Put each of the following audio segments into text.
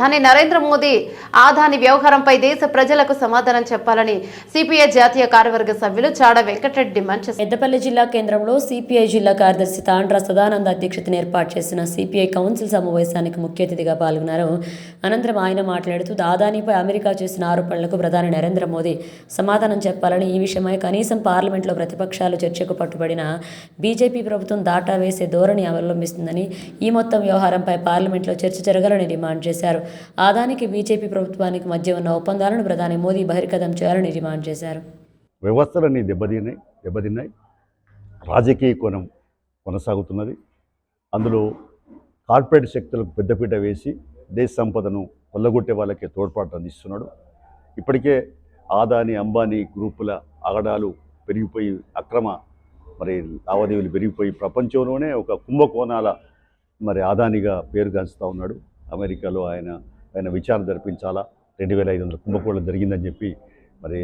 ప్రధాని నరేంద్ర మోదీ ఆదాని వ్యవహారంపై దేశ ప్రజలకు సమాధానం చెప్పాలని సిపిఐ జాతీయ కార్యవర్గ సభ్యులు చాడ వెంకటరెడ్డి డిమాండ్ చేశారు పెద్దపల్లి జిల్లా కేంద్రంలో సిపిఐ జిల్లా కార్యదర్శి తాండ్ర సదానంద అధ్యక్షతన ఏర్పాటు చేసిన సిపిఐ కౌన్సిల్ సమావేశానికి ముఖ్య అతిథిగా పాల్గొన్నారు. అనంతరం ఆయన మాట్లాడుతూ దాదానిపై అమెరికా చేసిన ఆరోపణలకు ప్రధాని నరేంద్ర మోదీ సమాధానం చెప్పాలని ఈ విషయమై కనీసం పార్లమెంట్లో ప్రతిపక్షాలు చర్చకు పట్టుబడిన బీజేపీ ప్రభుత్వం దాటా వేసే ధోరణి అవలంబిస్తుందని ఈ మొత్తం వ్యవహారంపై పార్లమెంట్లో చర్చ జరగాలని డిమాండ్ చేశారు. ఆదానికి బీజేపీ ప్రభుత్వానికి మధ్య ఉన్న ఒప్పందాలను ప్రధాని మోదీ బహిర్గతం చేయాలని డిమాండ్ చేశారు. వ్యవస్థలన్నీ దెబ్బతిన్నాయి దెబ్బతిన్నాయి. రాజకీయ కోణం కొనసాగుతున్నది. అందులో కార్పొరేట్ శక్తులకు పెద్దపీట వేసి దేశ సంపదను కొల్లగొట్టే వాళ్ళకే తోడ్పాటు అందిస్తున్నాడు. ఇప్పటికే ఆదాని అంబానీ గ్రూపుల ఆగడాలు పెరిగిపోయి అక్రమ మరి లావాదేవీలు పెరిగిపోయి ప్రపంచంలోనే ఒక కుంభకోణాల మరి ఆదానిగా పేరుగాంచుతూ ఉన్నాడు. అమెరికాలో ఆయన ఆయన విచారణ జరిపించాలా? రెండు వేల ఐదు వందల కుంభకోణం జరిగిందని చెప్పి మరి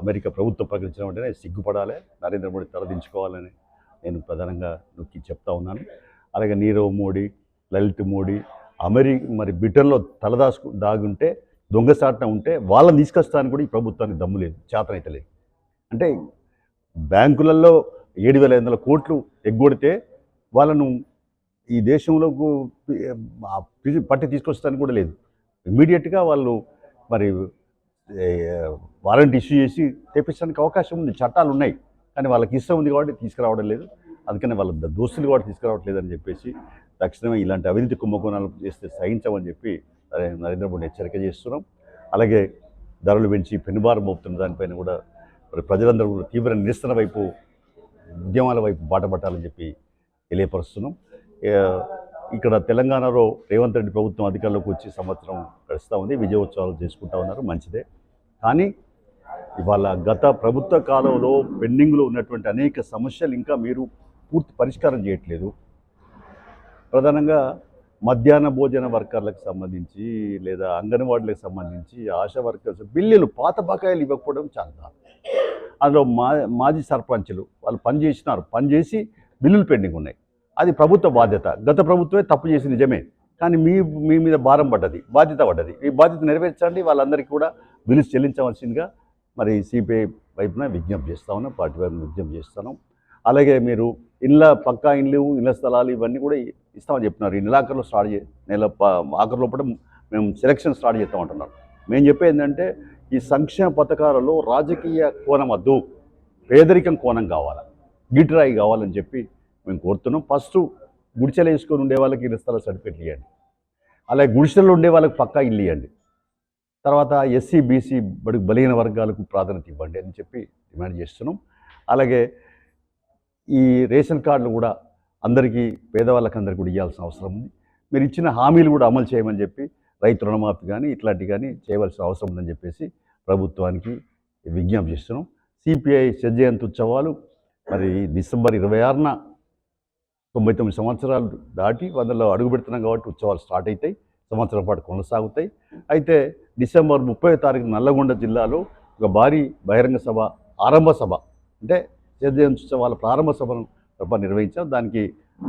అమెరికా ప్రభుత్వం ప్రకటించిన వెంటనే సిగ్గుపడాలి నరేంద్ర మోడీ తలదించుకోవాలని నేను ప్రధానంగా నొక్కి చెప్తా ఉన్నాను. అలాగే నీరవ్ మోడీ లలిత్ మోడీ అమెరి మరి బ్రిటన్లో తలదాసుకు దాగుంటే దొంగసాటన ఉంటే వాళ్ళని తీసుకొస్తానికి కూడా ఈ ప్రభుత్వానికి దమ్ము లేదు చేతనైతే లేదు. అంటే బ్యాంకులలో ఏడు వేల ఐదు వందల కోట్లు ఎగ్గొడితే వాళ్ళను ఈ దేశంలో పట్టి తీసుకొస్తానికి కూడా లేదు. ఇమీడియట్గా వాళ్ళు మరి వారంట్ ఇష్యూ చేసి తెప్పించడానికి అవకాశం ఉంది. చట్టాలు ఉన్నాయి. కానీ వాళ్ళకి ఇష్టం ఉంది కాబట్టి తీసుకురావడం లేదు. అందుకని వాళ్ళ దోస్తులు కూడా తీసుకురావట్లేదు అని చెప్పేసి తక్షణమే ఇలాంటి అవినీతి కుంభకోణాలు చేస్తే సహించమని చెప్పి నరేంద్ర మోడీ హెచ్చరిక చేస్తున్నాం. అలాగే ధరలు పెంచి పెనుబారు మోపుతున్న దానిపైన కూడా మరి ప్రజలందరూ కూడా తీవ్ర నిరసన వైపు ఉద్యమాల వైపు బాట పట్టాలని చెప్పి తెలియపరుస్తున్నాం. ఇక్కడ తెలంగాణలో రేవంత్ రెడ్డి ప్రభుత్వం అధికారంలోకి వచ్చి సంవత్సరం గడుస్తూ ఉంది విజయోత్సవాలు చేసుకుంటా ఉన్నారు మంచిదే. కానీ ఇవాళ గత ప్రభుత్వ కాలంలో పెండింగ్లో ఉన్నటువంటి అనేక సమస్యలు ఇంకా మీరు పూర్తి పరిష్కారం చేయట్లేదు. ప్రధానంగా మధ్యాహ్న భోజన వర్కర్లకు సంబంధించి లేదా అంగన్వాడీలకు సంబంధించి ఆశా వర్కర్స్ బిల్లులు పాత బకాయిలు ఇవ్వకపోవడం చాలా అందులో మా మాజీ సర్పంచులు వాళ్ళు పని చేసినారు బిల్లులు పెండింగ్ ఉన్నాయి. అది ప్రభుత్వ బాధ్యత. గత ప్రభుత్వమే తప్పు చేసి నిజమే. కానీ మీ మీ మీద భారం పడ్డది బాధ్యత పడ్డది. ఈ బాధ్యత నెరవేర్చండి. వాళ్ళందరికీ కూడా బిల్లు చెల్లించవలసిందిగా మరి సిపిఐ వైపున విజ్ఞప్తి చేస్తా ఉన్నాం. పార్టీ వైపున విజ్ఞప్తి చేస్తాను అలాగే మీరు ఇళ్ళ పక్కా ఇళ్ళు ఇళ్ళ స్థలాలు ఇవన్నీ కూడా ఇస్తామని చెప్తున్నారు ఈ నెలాఖరులో స్టార్ట్ చే నెల ప- ఆఖరు మేము సెలక్షన్ స్టార్ట్ చేస్తామంటున్నారు మేము చెప్పేది ఏంటంటే ఈ సంక్షేమ పథకాలలో రాజకీయ కోణం వద్దు పేదరికం కోణం కావాలి. గిటిరాయి కావాలని చెప్పి మేము కోరుతున్నాం. ఫస్ట్ గుడిచెలు వేసుకొని ఉండే వాళ్ళకి ఇళ్ళ స్థల సర్టిఫికెట్లు ఇవ్వండి. అలాగే గుడిచెలు ఉండే వాళ్ళకి పక్కా ఇల్లు ఇవ్వండి. తర్వాత ఎస్సీ బీసీ బడుగు బలహీన వర్గాలకు ప్రాధాన్యత ఇవ్వండి అని చెప్పి డిమాండ్ చేస్తున్నాం. అలాగే ఈ రేషన్ కార్డులు కూడా అందరికీ పేదవాళ్ళకి అందరికీ కూడా ఇవ్వాల్సిన అవసరం ఉంది. మీరు ఇచ్చిన హామీలు కూడా అమలు చేయమని చెప్పి రైతు రుణమాఫీ కానీ ఇట్లాంటివి కానీ చేయవలసిన అవసరం ఉందని చెప్పేసి ప్రభుత్వానికి విజ్ఞప్తి చేస్తున్నాం. సిపిఐ జయంతి ఉత్సవాలు మరి డిసెంబర్ ఇరవై ఆరున తొంభై తొమ్మిది సంవత్సరాలు దాటి వందలో అడుగు పెడుతున్నాం కాబట్టి ఉత్సవాలు స్టార్ట్ అవుతాయి సంవత్సరం పాటు కొనసాగుతాయి. అయితే డిసెంబర్ ముప్పై తారీఖు నల్లగొండ జిల్లాలో ఒక భారీ బహిరంగ సభ ఆరంభ సభ అంటే జయంతి ఉత్సవాల ప్రారంభ సభను నిర్వహించాం. దానికి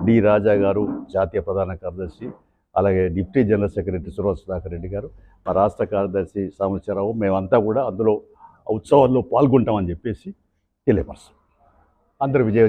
డి రాజా గారు జాతీయ ప్రధాన కార్యదర్శి అలాగే deputy general secretary Suresh Sudhakar Reddy garu మా రాష్ట్ర కార్యదర్శి సామశ్వరరావు మేమంతా కూడా అందులో ఆ ఉత్సవాల్లో పాల్గొంటామని చెప్పేసి తెలియపరుస్తాం. అందరూ విజయ